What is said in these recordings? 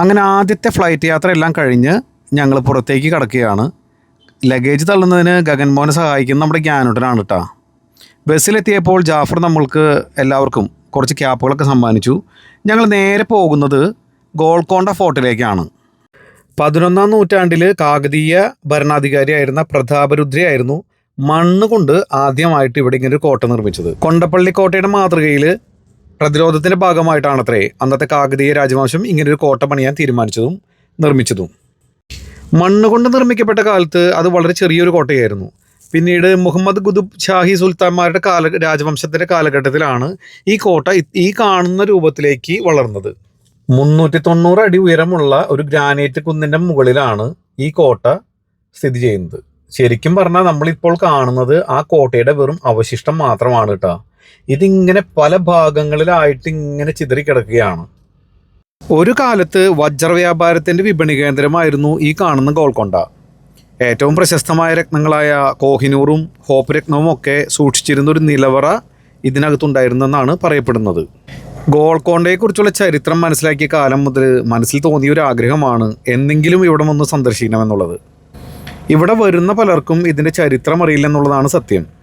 അങ്ങനെ ആദ്യത്തെ ഫ്ലൈറ്റ് യാത്ര എല്ലാം കഴിഞ്ഞ് ഞങ്ങൾ പുറത്തേക്ക് കടക്കുകയാണ്. ലഗേജ് തള്ളുന്നതിന് ഗഗൻമോനെ സഹായിക്കുന്ന നമ്മുടെ ജ്ഞാനുട്ടനാണ് കേട്ടോ ബസ്സിലെത്തിയപ്പോൾ ജാഫർ നമ്മൾക്ക് എല്ലാവർക്കും കുറച്ച് ക്യാപ്പുകളൊക്കെ സമ്മാനിച്ചു. ഞങ്ങൾ നേരെ പോകുന്നത് ഗോൾക്കൊണ്ട ഫോർട്ടിലേക്കാണ്. പതിനൊന്നാം നൂറ്റാണ്ടിൽ കാകതീയ ഭരണാധികാരിയായിരുന്ന പ്രതാപരുദ്രയായിരുന്നു മണ്ണ് കൊണ്ട് ആദ്യമായിട്ട് ഇവിടെ ഇങ്ങനെ ഒരു കോട്ട നിർമ്മിച്ചത്. കൊണ്ടപ്പള്ളി കോട്ടയുടെ മാതൃകയിൽ പ്രതിരോധത്തിന്റെ ഭാഗമായിട്ടാണത്രേ അന്നത്തെ കാകതീയ രാജവംശം ഇങ്ങനെ ഒരു കോട്ട പണിയാൻ തീരുമാനിച്ചതും നിർമ്മിച്ചതും. മണ്ണ് കൊണ്ട് നിർമ്മിക്കപ്പെട്ട കാലത്ത് അത് വളരെ ചെറിയൊരു കോട്ടയായിരുന്നു. പിന്നീട് മുഹമ്മദ് ഖുദുബ് ഷാഹി സുൽത്താൻമാരുടെ കാല രാജവംശത്തിന്റെ കാലഘട്ടത്തിലാണ് ഈ കോട്ട ഈ കാണുന്ന രൂപത്തിലേക്ക് വളർന്നത്. മുന്നൂറ്റി തൊണ്ണൂറ് അടി ഉയരമുള്ള ഒരു ഗ്രാനൈറ്റ് കുന്നിന്റെ മുകളിലാണ് ഈ കോട്ട സ്ഥിതി ചെയ്യുന്നത്. ശരിക്കും പറഞ്ഞാൽ നമ്മളിപ്പോൾ കാണുന്നത് ആ കോട്ടയുടെ വെറും അവശിഷ്ടം മാത്രമാണ് കേട്ടോ. ഇതിങ്ങനെ പല ഭാഗങ്ങളിലായിട്ട് ഇങ്ങനെ ചിതറിക്കിടക്കുകയാണ് ഒരു കാലത്ത് വജ്രവ്യാപാരത്തിന്റെ വിപണി കേന്ദ്രമായിരുന്നു ഈ കാണുന്ന ഗോൾക്കൊണ്ട ഏറ്റവും പ്രശസ്തമായ രത്നങ്ങളായ കോഹിനൂറും ഹോപ്പ് രത്നവും ഒക്കെ സൂക്ഷിച്ചിരുന്ന ഒരു നിലവറ ഇതിനകത്തുണ്ടായിരുന്നെന്നാണ് പറയപ്പെടുന്നത്. ഗോൾക്കൊണ്ടയെക്കുറിച്ചുള്ള ചരിത്രം മനസ്സിലാക്കിയ കാലം മുതൽ മനസ്സിൽ തോന്നിയ ഒരു ആഗ്രഹമാണ് എന്നെങ്കിലും ഇവിടെ വന്ന് സന്ദർശിക്കണമെന്നുള്ളത് ഇവിടെ വരുന്ന പലർക്കും ഇതിന്റെ ചരിത്രം അറിയില്ലെന്നുള്ളതാണ് സത്യം.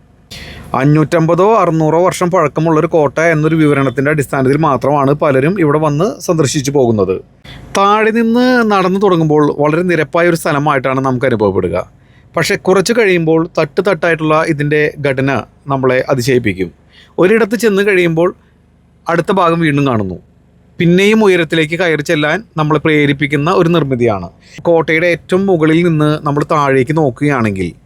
അഞ്ഞൂറ്റമ്പതോ അറുന്നൂറോ വർഷം പഴക്കമുള്ള ഒരു കോട്ട എന്നൊരു വിവരണത്തിന്റെ അടിസ്ഥാനത്തിൽ മാത്രമാണ് പലരും ഇവിടെ വന്ന് സന്ദർശിച്ചു പോകുന്നത്. താഴെ നിന്ന് നടന്നു തുടങ്ങുമ്പോൾ വളരെ നിരപ്പായ ഒരു സ്ഥലമായിട്ടാണ് നമുക്ക് അനുഭവപ്പെടുക. പക്ഷേ കുറച്ച് കഴിയുമ്പോൾ തട്ട് തട്ടായിട്ടുള്ള ഇതിന്റെ ഘടന നമ്മളെ അതിശയിപ്പിക്കും. ഒരിടത്ത് ചെന്ന് കഴിയുമ്പോൾ അടുത്ത ഭാഗം വീണ്ടും കാണുന്നു. പിന്നെയും ഉയരത്തിലേക്ക് കയറി ചെല്ലാൻ നമ്മളെ പ്രേരിപ്പിക്കുന്ന ഒരു നിർമ്മിതിയാണ്. കോട്ടയുടെ ഏറ്റവും മുകളിൽ നിന്ന് നമ്മൾ താഴേക്ക് നോക്കുകയാണെങ്കിൽ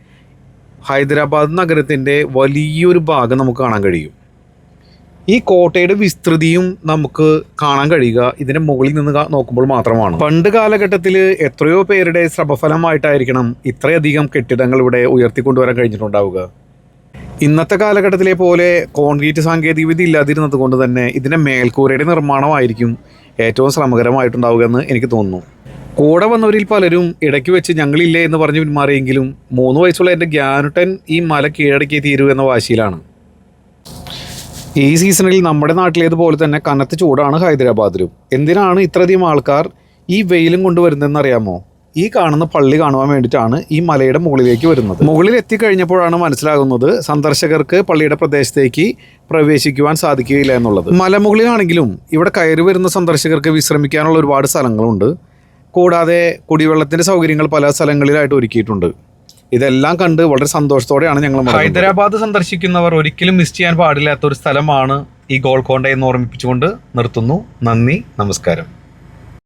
ഹൈദരാബാദ് നഗരത്തിന്റെ വലിയൊരു ഭാഗം നമുക്ക് കാണാൻ കഴിയും. ഈ കോട്ടയുടെ വിസ്തൃതിയും നമുക്ക് കാണാൻ കഴിയുക ഇതിന്റെ മുകളിൽ നിന്ന് നോക്കുമ്പോൾ മാത്രമാണ്. പണ്ട് കാലഘട്ടത്തിൽ എത്രയോ പേരുടെ ശ്രമഫലമായിട്ടായിരിക്കണം ഇത്രയധികം കെട്ടിടങ്ങൾ ഇവിടെ ഉയർത്തിക്കൊണ്ടുവരാൻ കഴിഞ്ഞിട്ടുണ്ടാവുക. ഇന്നത്തെ കാലഘട്ടത്തിലെ പോലെ കോൺക്രീറ്റ് സാങ്കേതികവിദ്യ ഇല്ലാതിരുന്നത് കൊണ്ട് തന്നെ ഇതിന്റെ മേൽക്കൂരയുടെ നിർമ്മാണമായിരിക്കും ഏറ്റവും ശ്രമകരമായിട്ടുണ്ടാവുക എന്ന് എനിക്ക് തോന്നുന്നു. കൂടെ വന്നവരിൽ പലരും ഇടയ്ക്ക് വെച്ച് ഞങ്ങളില്ലേ എന്ന് പറഞ്ഞ് പിന്മാറിയെങ്കിലും മൂന്ന് വയസ്സുള്ള എന്റെ ഗ്യാനുട്ടൻ ഈ മല കീഴടക്കി തീരൂ എന്ന വാശിയിലാണ്. ഈ സീസണിൽ നമ്മുടെ നാട്ടിലേതുപോലെ തന്നെ കനത്ത ചൂടാണ് ഹൈദരാബാദിലും. എന്തിനാണ് ഇത്രയധികം ആൾക്കാർ ഈ വെയിലും കൊണ്ടുവരുന്നതെന്ന് അറിയാമോ ഈ കാണുന്ന പള്ളി കാണുവാൻ വേണ്ടിയിട്ടാണ് ഈ മലയുടെ മുകളിലേക്ക് വരുന്നത്. മുകളിൽ എത്തിക്കഴിഞ്ഞപ്പോഴാണ് മനസ്സിലാകുന്നത് സന്ദർശകർക്ക് പള്ളിയുടെ പ്രദേശത്തേക്ക് പ്രവേശിക്കുവാൻ സാധിക്കുകയില്ല എന്നുള്ളത്. മലമുകളിലാണെങ്കിലും ഇവിടെ കയറി വരുന്ന സന്ദർശകർക്ക് വിശ്രമിക്കാനുള്ള ഒരുപാട് സ്ഥലങ്ങളുണ്ട്. കൂടാതെ കുടിവെള്ളത്തിന്റെ സൗകര്യങ്ങൾ പല സ്ഥലങ്ങളിലായിട്ട് ഒരുക്കിയിട്ടുണ്ട്. ഇതെല്ലാം കണ്ട് വളരെ സന്തോഷത്തോടെയാണ് ഞങ്ങൾ ഹൈദരാബാദ് സന്ദർശിക്കുന്നവർ ഒരിക്കലും മിസ് ചെയ്യാൻ പാടില്ലാത്ത ഒരു സ്ഥലമാണ് ഈ ഗോൾക്കൊണ്ട എന്ന് ഓർമ്മിപ്പിച്ചുകൊണ്ട് നിർത്തുന്നു. നന്ദി നമസ്കാരം.